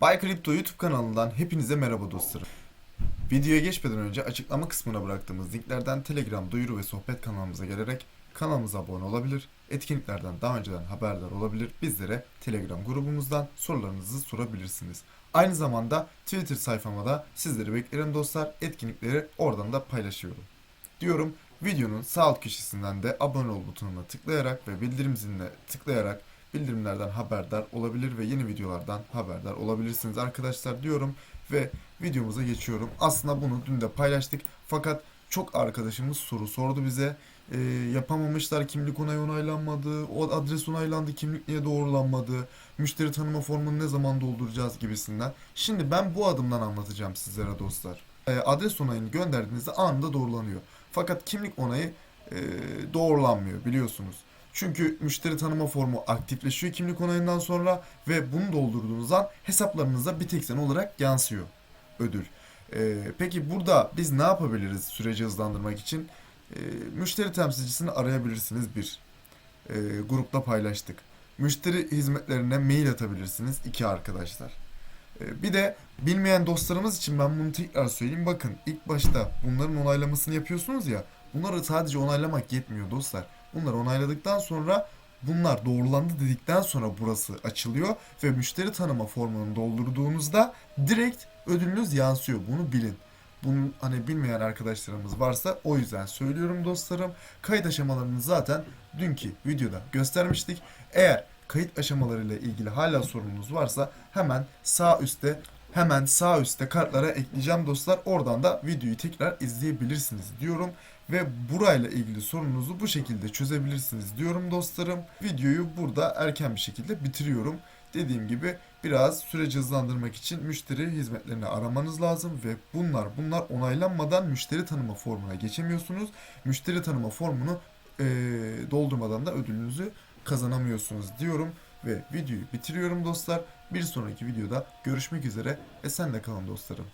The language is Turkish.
Bay Kripto YouTube kanalından hepinize merhaba dostlarım. Videoya geçmeden önce açıklama kısmına bıraktığımız linklerden Telegram duyuru ve sohbet kanalımıza gelerek kanalımıza abone olabilir, etkinliklerden daha önceden haberdar olabilir, bizlere Telegram grubumuzdan sorularınızı sorabilirsiniz. Aynı zamanda Twitter sayfama da sizleri beklerim dostlar, etkinlikleri oradan da paylaşıyorum. Diyorum videonun sağ alt köşesinden de abone ol butonuna tıklayarak ve bildirim ziline tıklayarak bildirimlerden haberdar olabilir ve yeni videolardan haberdar olabilirsiniz arkadaşlar diyorum ve videomuza geçiyorum. Aslında bunu dün de paylaştık fakat çok arkadaşımız soru sordu bize. Ee, yapamamışlar kimlik onayı onaylanmadı, o adres onaylandı kimlik niye doğrulanmadı, müşteri tanıma formunu ne zaman dolduracağız gibisinden. Şimdi ben bu adımdan anlatacağım sizlere dostlar. Ee, adres onayını gönderdiğinizde anında doğrulanıyor. Fakat kimlik onayı e, doğrulanmıyor biliyorsunuz. Çünkü müşteri tanıma formu aktifleşiyor kimlik onayından sonra ve bunu doldurduğunuz an hesaplarınıza bir tek sen olarak yansıyor ödül. Ee, peki burada biz ne yapabiliriz süreci hızlandırmak için? Ee, müşteri temsilcisini arayabilirsiniz bir. Ee, grupta paylaştık. Müşteri hizmetlerine mail atabilirsiniz iki arkadaşlar. Ee, bir de bilmeyen dostlarımız için ben bunu tekrar söyleyeyim. Bakın ilk başta bunların onaylamasını yapıyorsunuz ya. Bunları sadece onaylamak yetmiyor dostlar. Bunları onayladıktan sonra bunlar doğrulandı dedikten sonra burası açılıyor ve müşteri tanıma formunu doldurduğunuzda direkt ödülünüz yansıyor. Bunu bilin. Bunu hani bilmeyen arkadaşlarımız varsa o yüzden söylüyorum dostlarım. Kayıt aşamalarını zaten dünkü videoda göstermiştik. Eğer kayıt aşamalarıyla ilgili hala sorununuz varsa hemen sağ üstte hemen sağ üstte kartlara ekleyeceğim dostlar. Oradan da videoyu tekrar izleyebilirsiniz diyorum ve burayla ilgili sorununuzu bu şekilde çözebilirsiniz diyorum dostlarım. Videoyu burada erken bir şekilde bitiriyorum. Dediğim gibi biraz süreci hızlandırmak için müşteri hizmetlerini aramanız lazım ve bunlar bunlar onaylanmadan müşteri tanıma formuna geçemiyorsunuz. Müşteri tanıma formunu eee, doldurmadan da ödülünüzü kazanamıyorsunuz diyorum ve videoyu bitiriyorum dostlar. Bir sonraki videoda görüşmek üzere. Esenle kalın dostlarım.